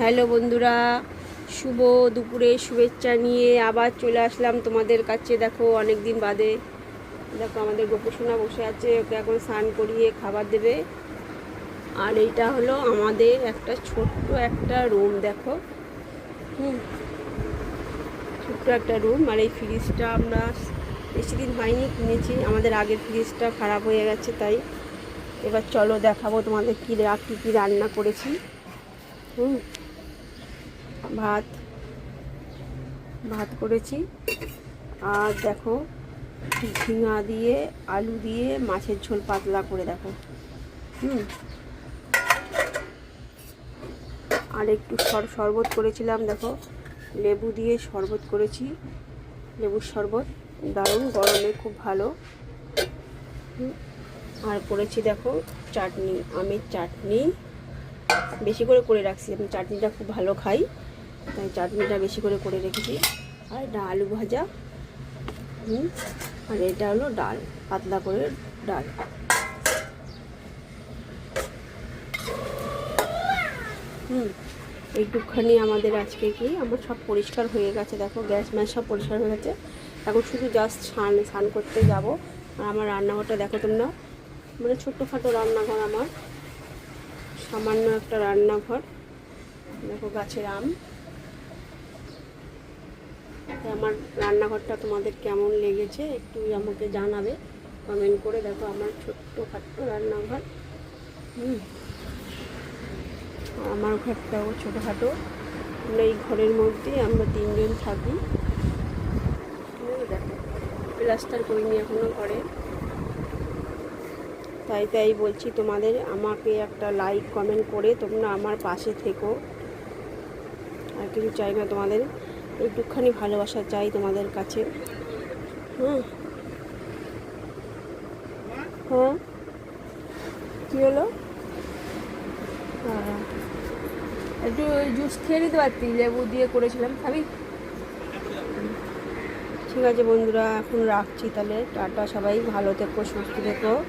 Hello বন্ধুরা, শুভ দুপুরে শুভেচ্ছা নিয়ে আবার চলে আসলাম তোমাদের কাছে। দেখো অনেক দিন বাদে দেখো আমাদের গোপসোনা বসে আছে, ওকে এখন স্নান করিয়ে খাবার দেবে। আর এইটা হলো আমাদের একটা ছোট্ট একটা রুম দেখো। হুম, ছোট্ট একটা রুম আর এই ফ্রিজটা আমরা বেশি দিন হয়নি কিনেছি, আমাদের আগের ফ্রিজটা খারাপ হয়ে গেছে, তাই। এবার চলো দেখাবো তোমাদের কী কী কী রান্না করেছি। হুম ভাত ভাত করেছি। আর দেখো, ঝিঙা দিয়ে, আলু দিয়ে, মাছের ঝোল পাতলা করে দেখো। হুম। আর একটু শরবত করেছিলাম, দেখো। লেবু দিয়ে শরবত করেছি। লেবুর শরবত, দারুণ, গরমে খুব ভালো। আর করেছি, দেখো, চাটনি, আমের চাটনি। বেশি করে করে রাখছি, আমি চাটনিটা খুব ভালো খাই। তাই চাটনিটা বেশি করে করে রেখেছি। আর এটা আলু ভাজা। আর এটা হলো ডাল, পাতলা করে ডাল। হুম, এইটুকখানি আমাদের আজকে কি? আমার সব পরিষ্কার হয়ে গেছে, দেখো গ্যাস ম্যাস সব পরিষ্কার হয়ে গেছে। এখন শুধু জাস্ট স্নান স্নান করতে যাব। আর আমার রান্নাঘরটা দেখো তোমরা মানে ছোট্টখাটো রান্নাঘর আমার। সামান্য একটা রান্নাঘর। দেখো গাছের আম। আমার রান্নাঘরটা তোমাদের কেমন লেগেছে একটু আমাকে জানাবে। কমেন্ট করে দেখো আমার ছোট্ট খাট্ট রান্নাঘর। হুম। আমার ঘরটাও ছোটোখাটো। আমরা এই ঘরের মধ্যে আমরা তিনজন থাকি। দেখো, প্লাস্টার করিনি এখনও ঘরে। তাই তাই বলছি তোমাদের, আমাকে একটা লাইক কমেন্ট করে তোমরা আমার পাশে থেকো। আর কিছু চাই না তোমাদের। একটুখানি ভালোবাসা চাই তোমাদের কাছে। হুম। হ্যাঁ? কী হলো? হ্যাঁ একটু জুস খেয়ে নিতে পারতি লেবু দিয়ে করেছিলাম খাবি? ঠিক আছে বন্ধুরা এখন রাখছি তাহলে। টাটা সবাই ভালো থেকো সুস্থ থেকো।